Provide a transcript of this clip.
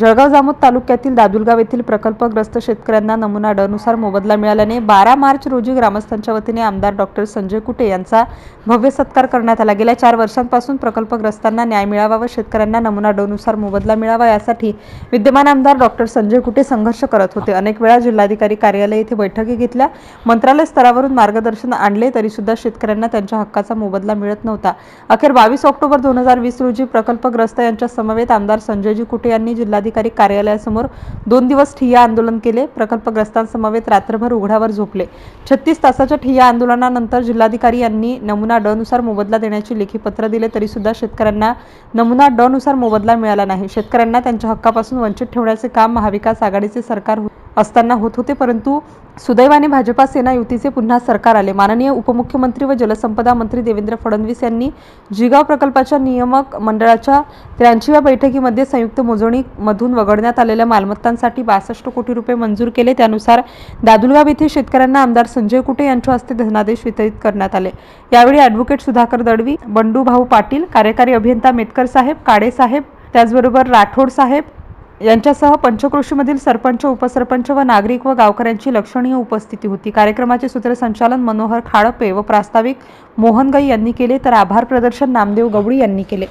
जळगाव जामोद तालुक्यातील दादुलगाव येथील प्रकल्पग्रस्त शेतकऱ्यांना नमुना डनुसार मोबदला मिळाल्याने बारा मार्च रोजी ग्रामस्थांच्या वतीने आमदार डॉक्टर संजय कुटे यांचा भव्य सत्कार करण्यात आला. गेल्या चार वर्षांपासून प्रकल्पग्रस्तांना न्याय मिळावा व शेतकऱ्यांना नमुना डनुसार मोबदला मिळावा यासाठी विद्यमान आमदार डॉक्टर संजय कुटे संघर्ष करत होते. अनेक वेळा जिल्हाधिकारी कार्यालय येथे बैठकी घेतल्या. मंत्रालय स्तरावरून मार्गदर्शन आणले तरीसुद्धा शेतकऱ्यांना त्यांच्या हक्काचा मोबदला मिळत नव्हता. अखेर बावीस ऑक्टोबर दोन हजार वीस रोजी प्रकल्पग्रस्त यांच्या समवेत आमदार संजयजी कुटे यांनी जिल्हा जिल्हाधिकारी कार्यालयासमोर दोन दिवस ठिय्या आंदोलन केले. प्रकल्पग्रस्तांसमवेत रात्रभर उघड्यावर झोपले. छत्तीस तासाच्या ठिय्या आंदोलनानंतर जिल्हाधिकारी यांनी नमुना ड नुसार मोबदला देण्याचे लेखी पत्र दिले तरी सुद्धा शेतकऱ्यांना नमुना ड नुसार मोबदला मिळाला नाही. शेतकऱ्यांना त्यांच्या हक्कापासून वंचित ठेवण्याचे काम महाविकास आघाडीचे सरकार असताना होत होते परंतु सुदैवाने भाजपा सेना युतीचे पुन्हा सरकार आले. माननीय उपमुख्यमंत्री व जलसंपदा मंत्री देवेंद्र फडणवीस यांनी जिगाव प्रकल्पाच्या नियामक मंडळाच्या त्र्याऐंशीव्या बैठकीमध्ये संयुक्त मोजणीमधून वगळण्यात आलेल्या मालमत्तांसाठी बासष्ट कोटी रुपये मंजूर केले. त्यानुसार दादुलगाव येथे शेतकऱ्यांना आमदार संजय कुटे यांच्या हस्ते धनादेश वितरित करण्यात आले. यावेळी ॲडव्होकेट सुधाकर दडवी बंडू भाऊ पाटील कार्यकारी अभियंता मेतकर साहेब काडे साहेब त्याचबरोबर राठोड साहेब यांच्यासह पंचकृषीमधील सरपंच उपसरपंच व नागरिक व गावकऱ्यांची लक्षणीय उपस्थिती होती. कार्यक्रमाचे सूत्रसंचालन मनोहर खाडपे व प्रास्ताविक मोहनगाई यांनी केले. तर आभार प्रदर्शन नामदेव गवळी यांनी केले.